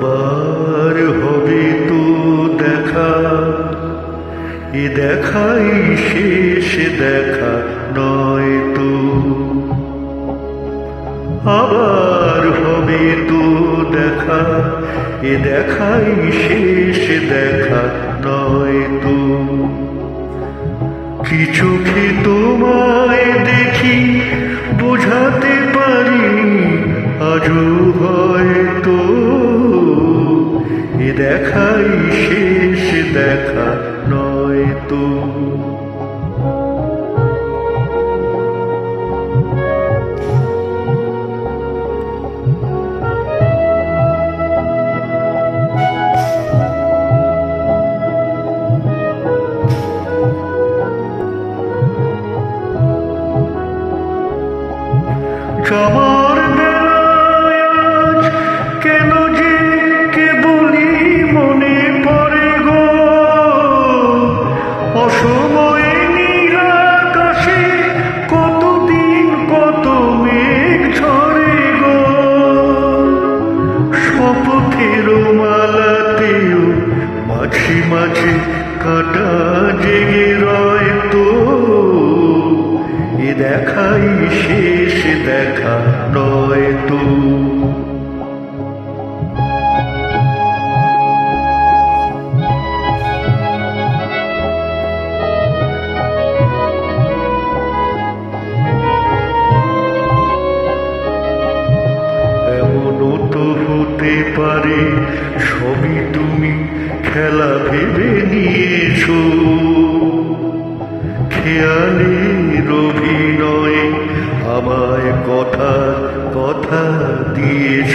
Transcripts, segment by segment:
আবার হবে তো দেখা। এ দেখাই শেষ দেখা নয় তো। আবার হবে তো দেখা। এ দেখাই শেষ দেখা নয় তো। কিছু কি তোমার দেখাই শেষ দেখা নয় তো। যাবার বেলায় মাঝে কাটা জেগে রয় তো। এ দেখাই শেষ দেখা নয় তো। পারে সবই খেলা ভেবে নিয়েছো। খেয়ালের অভিনয়ে আমায় কথা কথা দিয়েছ।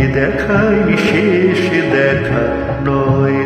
এ দেখাই শেষ দেখা নয়।